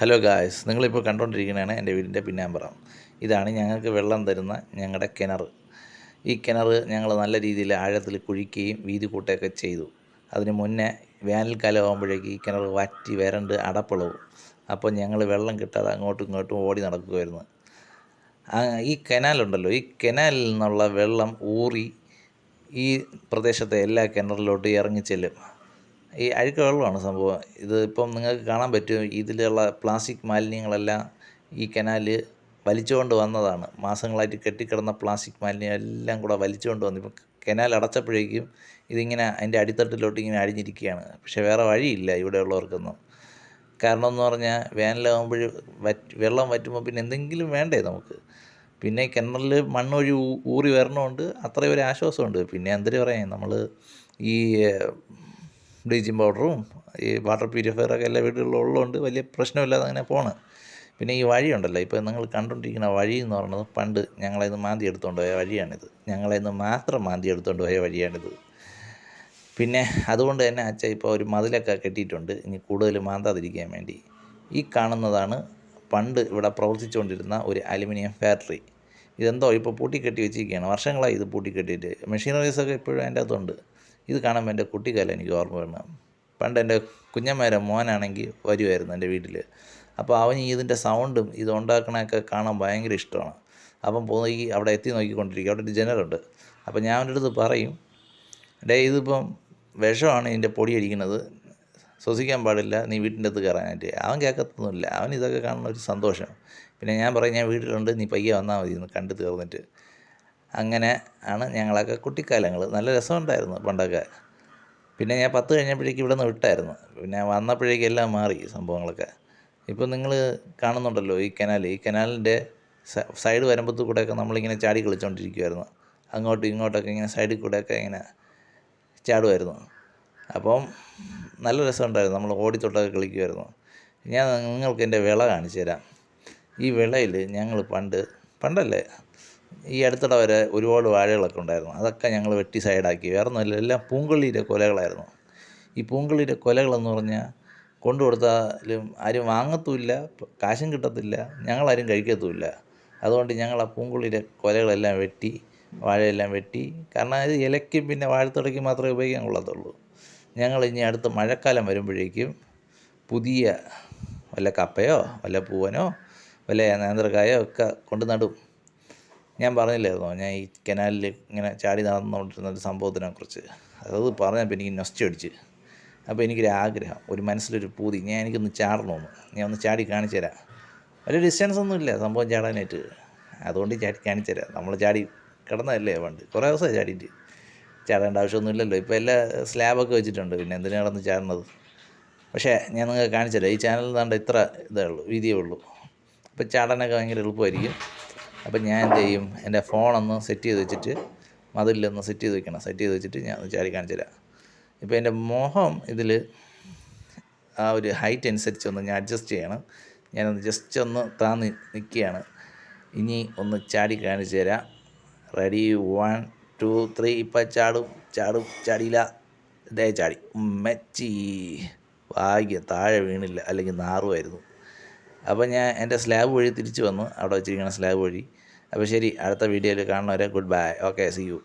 Hello guys നിങ്ങളിപ്പോൾ കണ്ടുകൊണ്ടിരിക്കുന്നതാണ് എന്റെ വീടിന്റെ പിന്നാമ്പറം. ഇതാണ് ഞങ്ങൾക്ക് വെള്ളം തരുന്ന ഞങ്ങളുടെ കിണർ. ഈ കിണർ ഞങ്ങൾ നല്ല രീതിയിൽ ആഴത്തിൽ കുഴിക്കുകയും വീതി കൂട്ടുകയൊക്കെ ചെയ്തു. അതിന് മുന്നേ വേനൽക്കാലം ആകുമ്പോഴേക്ക് ഈ കിണർ വറ്റി വരണ്ട് അടപ്പളവും. അപ്പോൾ ഞങ്ങൾ വെള്ളം കിട്ടാതെ അങ്ങോട്ടും ഇങ്ങോട്ടും ഓടി നടക്കുമായിരുന്നു ഈ കനാലുണ്ടല്ലോ ഈ കനാലിൽ നിന്നുള്ള വെള്ളം ഊറി ഈ പ്രദേശത്തെ എല്ലാ കിണറിലോട്ട് ഇറങ്ങി ചെല്ലും. ഈ അഴുക്ക് വെള്ളമാണ് സംഭവം. ഇത് ഇപ്പം നിങ്ങൾക്ക് കാണാൻ പറ്റും ഇതിലുള്ള പ്ലാസ്റ്റിക് മാലിന്യങ്ങളെല്ലാം ഈ കനാല് വലിച്ചുകൊണ്ട് വന്നതാണ്. മാസങ്ങളായിട്ട് കെട്ടിക്കിടന്ന പ്ലാസ്റ്റിക് മാലിന്യം എല്ലാം കൂടെ വലിച്ചുകൊണ്ട് വന്നു. ഇപ്പം കനാൽ അടച്ചപ്പോഴേക്കും ഇതിങ്ങനെ അതിന്റെ അടിത്തട്ടിലോട്ട് ഇങ്ങനെ അഴിഞ്ഞിരിക്കുകയാണ്. പക്ഷേ വേറെ വഴിയില്ല ഇവിടെയുള്ളവർക്കൊന്നും. കാരണം എന്ന് പറഞ്ഞാൽ വേനലാകുമ്പോൾ വറ്റ് വെള്ളം വറ്റുമ്പോൾ പിന്നെ എന്തെങ്കിലും വേണ്ടേ നമുക്ക്? പിന്നെ കിണറിൽ മണ്ണൊഴി ഊറി വരണമുണ്ട് അത്രയും ഒരു ആശ്വാസമുണ്ട്. പിന്നെ എന്തിനു പറയാൻ? നമ്മൾ ഈ ബ്ലീച്ചിങ് പൗഡറും ഈ വാട്ടർ പ്യൂരിഫയറൊക്കെ എല്ലാ വീടുകളിലും ഉള്ളതുകൊണ്ട് വലിയ പ്രശ്നമില്ലാതെ അങ്ങനെ പോണ്. പിന്നെ ഈ വഴിയുണ്ടല്ലോ ഇപ്പോൾ നിങ്ങൾ കണ്ടുകൊണ്ടിരിക്കുന്ന വഴി എന്ന് പറയുന്നത് പണ്ട് ഞങ്ങളതിന്ന് മാന്തി എടുത്തുകൊണ്ട് പോയ വഴിയാണിത്. ഞങ്ങളതിന്ന് മാത്രം മാന്തി എടുത്തുകൊണ്ട് പോയ വഴിയാണിത്. പിന്നെ അതുകൊണ്ട് തന്നെ അച്ഛ ഇപ്പോൾ ഒരു മതിലൊക്കെ കെട്ടിയിട്ടുണ്ട്. ഇനി കൂടുതൽ മാന്താതിരിക്കാൻ വേണ്ടി. ഈ കാണുന്നതാണ് പണ്ട് ഇവിടെ പ്രവർത്തിച്ചുകൊണ്ടിരുന്ന ഒരു അലുമിനിയം ഫാക്ടറി. ഇതെന്തോ ഇപ്പോൾ പൂട്ടിക്കെട്ടി വെച്ചിരിക്കുകയാണ്. വർഷങ്ങളായി ഇത് പൂട്ടിക്കെട്ടിയിട്ട്. മെഷീനറീസൊക്കെ ഇപ്പോഴും അതിന്റെ അകത്തുണ്ട്. ഇത് കാണുമ്പോൾ എന്റെ കുട്ടിക്കാലം എനിക്ക് ഓർമ്മ വരണം. പണ്ട് എന്റെ കുഞ്ഞമ്മേരെ മോനാണെങ്കിൽ വരുമായിരുന്നു എന്റെ വീട്ടിൽ. അപ്പോൾ അവന് ഇതിന്റെ സൗണ്ടും ഇത് ഉണ്ടാക്കണമൊക്കെ കാണാൻ ഭയങ്കര ഇഷ്ടമാണ്. അപ്പം പോയി അവിടെ എത്തി നോക്കിക്കൊണ്ടിരിക്കും. അവിടെ ഒരു ജനലുണ്ട്. അപ്പോൾ ഞാൻ അവന്റെ അടുത്ത് പറയും ഡേ ഇതിപ്പം വിഷമാണ് ഇതിന്റെ പൊടി അടിക്കുന്നത്. ശ്വസിക്കാൻ പാടില്ല. നീ വീട്ടിന്റെ അകത്ത് കയറാനായിട്ട് അവൻ കേൾക്കത്തൊന്നുമില്ല. അവൻ ഇതൊക്കെ കാണുന്ന ഒരു സന്തോഷം. പിന്നെ ഞാൻ പറയും ഞാൻ വീട്ടിലുണ്ട്. നീ പയ്യെ വന്നാൽ മതി. കണ്ടു തീർന്നിട്ട്. അങ്ങനെ ആണ് ഞങ്ങളൊക്കെ കുട്ടിക്കാലങ്ങൾ. നല്ല രസമുണ്ടായിരുന്നു പണ്ടൊക്കെ. പിന്നെ ഞാൻ പത്ത് കഴിഞ്ഞപ്പോഴേക്കും ഇവിടെ നിന്ന് വിട്ടായിരുന്നു. പിന്നെ വന്നപ്പോഴേക്കും എല്ലാം മാറി സംഭവങ്ങളൊക്കെ. ഇപ്പം നിങ്ങൾ കാണുന്നുണ്ടല്ലോ ഈ കനാൽ. ഈ കനാലിന്റെ സൈഡ് വരുമ്പത്തു കൂടെയൊക്കെ നമ്മളിങ്ങനെ ചാടി കളിച്ചുകൊണ്ടിരിക്കുമായിരുന്നു അങ്ങോട്ടും ഇങ്ങോട്ടൊക്കെ ഇങ്ങനെ സൈഡിൽ കൂടെയൊക്കെ ഇങ്ങനെ ചാടുമായിരുന്നു അപ്പം നല്ല രസമുണ്ടായിരുന്നു. നമ്മൾ ഓടിത്തൊട്ടൊക്കെ കളിക്കുമായിരുന്നു ഞാൻ നിങ്ങൾക്ക് എന്റെ വിള കാണിച്ചു തരാം. ഈ വിളയിൽ ഞങ്ങൾ പണ്ട് പണ്ടല്ലേ? ഈ അടുത്തിടെ വരെ ഒരുപാട് വാഴകളൊക്കെ ഉണ്ടായിരുന്നു. അതൊക്കെ ഞങ്ങൾ വെട്ടി സൈഡാക്കി. വേറെ ഒന്നുമില്ല എല്ലാം പൂങ്കൊള്ളിയുടെ കൊലകളായിരുന്നു. ഈ പൂങ്കൊള്ളിയുടെ കൊലകളെന്ന് പറഞ്ഞാൽ കൊണ്ടു കൊടുത്താലും ആരും വാങ്ങത്തുമില്ല കാശും കിട്ടത്തില്ല ഞങ്ങളാരും കഴിക്കത്തുമില്ല അതുകൊണ്ട് ഞങ്ങൾ ആ പൂങ്കുള്ളിയുടെ കൊലകളെല്ലാം വെട്ടി വാഴയെല്ലാം വെട്ടി. കാരണം ഇത് ഇലയ്ക്കും പിന്നെ വാഴത്തുടയ്ക്കും മാത്രമേ ഉപയോഗിക്കാൻ കൊള്ളത്തുള്ളൂ. ഞങ്ങൾ ഇനി അടുത്ത മഴക്കാലം വരുമ്പോഴേക്കും പുതിയ വല്ല കപ്പയോ വല്ല പൂവനോ വല്ല നേന്ത്രക്കായോ ഒക്കെ കൊണ്ട് നടും ഞാൻ പറഞ്ഞില്ലായിരുന്നോ? ഞാൻ ഈ കനാലിൽ ഇങ്ങനെ ചാടി നടന്നുകൊണ്ടിരുന്ന ഒരു സംഭവത്തിനെ കുറിച്ച് അത് പറഞ്ഞപ്പോൾ എനിക്ക് നൊസ്റ്റ് അടിച്ച്. അപ്പോൾ എനിക്കൊരു ആഗ്രഹം ഒരു മനസ്സിലൊരു പൂതി. ഞാൻ എനിക്കൊന്ന് ചാടണമെന്ന് ഞാൻ ഒന്ന് ചാടി കാണിച്ചു തരാം. വലിയ ഡിസ്റ്റൻസ് ഒന്നും ഇല്ല സംഭവം ചാടാനായിട്ട്. അതുകൊണ്ട് ചാടി കാണിച്ചു തരാം. നമ്മൾ ചാടി കിടന്നതല്ലേ പണ്ട്. കുറേ ദിവസമായി ചാടിയിട്ട്. ചാടേണ്ട ആവശ്യമൊന്നുമില്ലല്ലോ ഇപ്പോൾ എല്ലാ സ്ലാബൊക്കെ വെച്ചിട്ടുണ്ട്. പിന്നെ എന്തിനാണ് കിടന്ന് ചാടുന്നത്? പക്ഷേ ഞാൻ നിങ്ങൾക്ക് കാണിച്ചു തരാം. ഈ ചാനലിൽ നിന്നാണ്ട് ഇത്ര ഇതേ ഉള്ളൂ വീതിയേ ഉള്ളൂ. അപ്പോൾ ചാടാനൊക്കെ ഭയങ്കര എളുപ്പമായിരിക്കും. അപ്പം ഞാൻ എന്ത് ചെയ്യും? എന്റെ ഫോണൊന്ന് സെറ്റ് ചെയ്ത് വെച്ചിട്ട് മതിലൊന്ന് സെറ്റ് ചെയ്ത് വെക്കണം. സെറ്റ് ചെയ്ത് വെച്ചിട്ട് ഞാൻ ചാരി കാണിച്ചു തരാം. ഇപ്പോൾ എന്റെ മോഹം ഇതിൽ ആ ഒരു ഹൈറ്റ് അനുസരിച്ച് ഒന്ന് ഞാൻ അഡ്ജസ്റ്റ് ചെയ്യണം. ഞാനൊന്ന് ജസ്റ്റ് ഒന്ന് താന്ന് നിൽക്കുകയാണ് ഇനി ഒന്ന് ചാടി കാണിച്ചു തരാം. റെഡി വൺ ടു ത്രീ ഇപ്പം ചാടും. ചാടും. ചാടിയില്ല. ഇതേ ചാടി. മെച്ചി. ഭാഗ്യം. താഴെ വീണില്ല. അല്ലെങ്കിൽ നാറുമായിരുന്നു. അപ്പോൾ ഞാൻ എന്റെ സ്ലാബ് വഴി തിരിച്ചു വന്നു. അവിടെ വെച്ചിരിക്കുന്ന സ്ലാബ് വഴി. അപ്പോൾ ശരി അടുത്ത വീഡിയോയിൽ കാണുന്നവരെ good bye okay see you